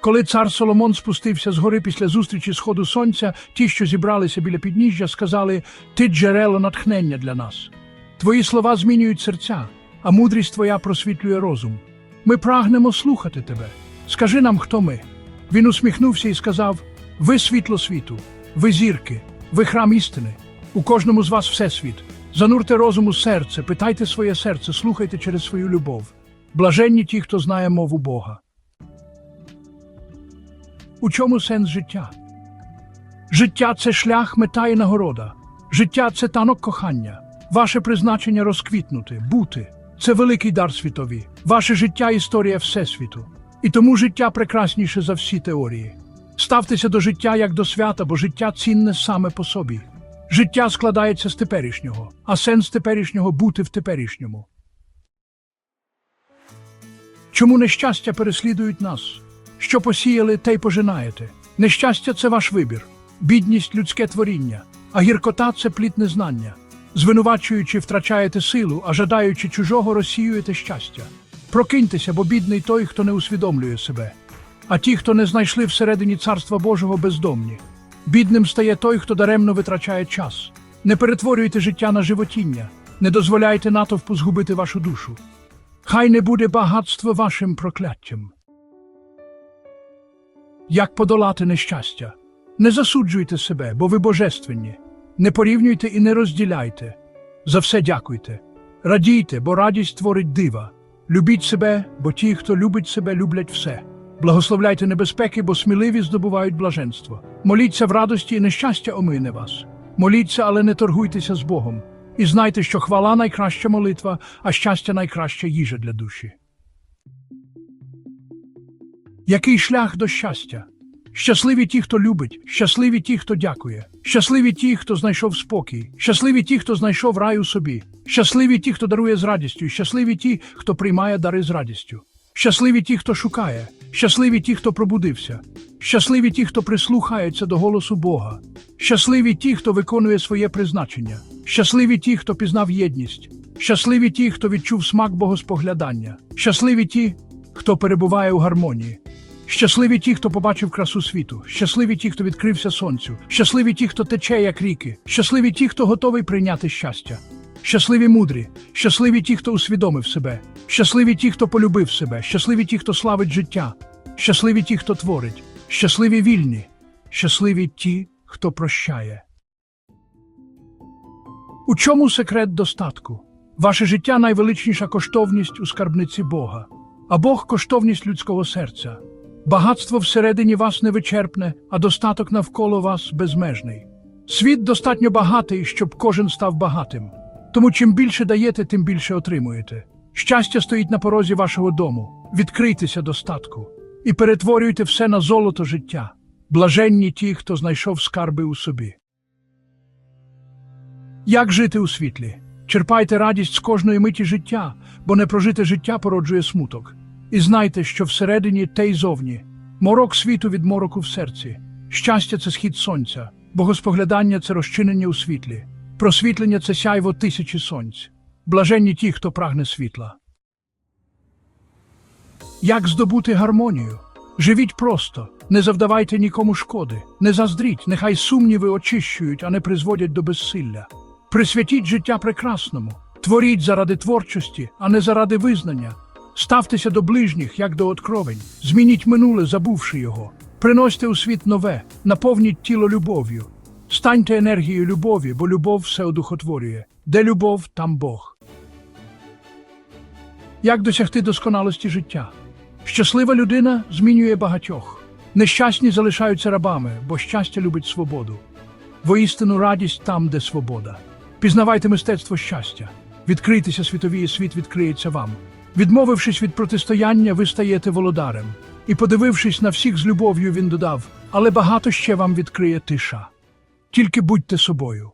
Коли цар Соломон спустився з гори після зустрічі сходу сонця, ті, що зібралися біля підніжжя, сказали: Ти джерело натхнення для нас. Твої слова змінюють серця, а мудрість твоя просвітлює розум. Ми прагнемо слухати тебе. Скажи нам, хто ми. Він усміхнувся і сказав: Ви світло світу, ви зірки, ви храм істини. У кожному з вас всесвіт. Занурте розум у серце, питайте своє серце, слухайте через свою любов. Блаженні ті, хто знає мову Бога. У чому сенс життя? Життя це шлях, мета і нагорода. Життя це танок кохання. Ваше призначення розквітнути, бути. Це великий дар світові. Ваше життя історія Всесвіту. І тому життя прекрасніше за всі теорії. Ставтеся до життя як до свята, бо життя цінне саме по собі. Життя складається з теперішнього, а сенс теперішнього бути в теперішньому. Чому нещастя переслідують нас? Що посіяли, те й пожинаєте. Нещастя це ваш вибір, бідність людське творіння, а гіркота це плід незнання. Звинувачуючи, втрачаєте силу, а жадаючи чужого, розсіюєте щастя. Прокиньтеся, бо бідний той, хто не усвідомлює себе. А ті, хто не знайшли всередині Царства Божого, бездомні. Бідним стає той, хто даремно витрачає час. Не перетворюйте життя на животіння, не дозволяйте натовпу згубити вашу душу. Хай не буде багатство вашим прокляттям. Як подолати нещастя? Не засуджуйте себе, бо ви божественні. Не порівнюйте і не розділяйте. За все дякуйте. Радійте, бо радість творить дива. Любіть себе, бо ті, хто любить себе, люблять все. Благословляйте небезпеки, бо сміливі здобувають блаженство. Моліться в радості, і нещастя омине вас. Моліться, але не торгуйтеся з Богом. І знайте, що хвала найкраща молитва, а щастя найкраща їжа для душі. Який шлях до щастя? Щасливі ті, хто любить, щасливі ті, хто дякує, щасливі ті, хто знайшов спокій, щасливі ті, хто знайшов рай у собі, щасливі ті, хто дарує з радістю, щасливі ті, хто приймає дари з радістю, щасливі ті, хто шукає, щасливі ті, хто пробудився, щасливі ті, хто прислухається до голосу Бога, щасливі ті, хто виконує своє призначення, щасливі ті, хто пізнав єдність, щасливі ті, хто відчув смак богоспоглядання, щасливі ті, хто перебуває у гармонії. Щасливі ті, хто побачив красу світу, щасливі ті, хто відкрився сонцю, щасливі ті, хто тече, як ріки, щасливі ті, хто готовий прийняти щастя, щасливі мудрі, щасливі ті, хто усвідомив себе, щасливі ті, хто полюбив себе, щасливі ті, хто славить життя, щасливі ті, хто творить, щасливі вільні, щасливі ті, хто прощає. У чому секрет достатку? Ваше життя найвеличніша коштовність у скарбниці Бога, а Бог коштовність людського серця. Багатство всередині вас невичерпне, а достаток навколо вас безмежний. Світ достатньо багатий, щоб кожен став багатим. Тому чим більше даєте, тим більше отримуєте. Щастя стоїть на порозі вашого дому. Відкрийтеся достатку і перетворюйте все на золото життя. Блаженні ті, хто знайшов скарби у собі. Як жити у світлі? Черпайте радість з кожної миті життя, бо непрожите життя породжує смуток. І знайте, що всередині те й зовні. Морок світу від мороку в серці. Щастя це схід сонця, богоспоглядання це розчинення у світлі. Просвітлення це сяйво тисячі сонць. Блаженні ті, хто прагне світла. Як здобути гармонію? Живіть просто, не завдавайте нікому шкоди, не заздріть, нехай сумніви очищують, а не призводять до безсилля. Присвятіть життя прекрасному, творіть заради творчості, а не заради визнання. Ставтеся до ближніх, як до откровень, змініть минуле, забувши його. Приносьте у світ нове, наповніть тіло любов'ю. Станьте енергією любові, бо любов все одухотворює. Де любов, там Бог. Як досягти досконалості життя? Щаслива людина змінює багатьох. Нещасні залишаються рабами, бо щастя любить свободу. Воістину радість там, де свобода. Пізнавайте мистецтво щастя. Відкрийтеся світові, і світ відкриється вам. Відмовившись від протистояння, ви стаєте володарем. І, подивившись на всіх з любов'ю, він додав: але багато ще вам відкриє тиша. Тільки будьте собою.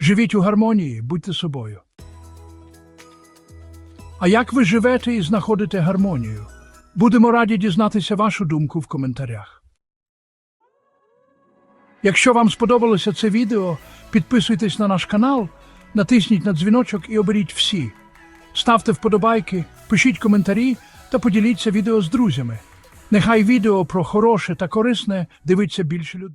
Живіть у гармонії, будьте собою. А як ви живете і знаходите гармонію? Будемо раді дізнатися вашу думку в коментарях. Якщо вам сподобалося це відео, підписуйтесь на наш канал, натисніть на дзвіночок і оберіть всі. Ставте вподобайки, пишіть коментарі, та поділіться відео з друзями. Нехай відео про хороше та корисне дивиться більше людей.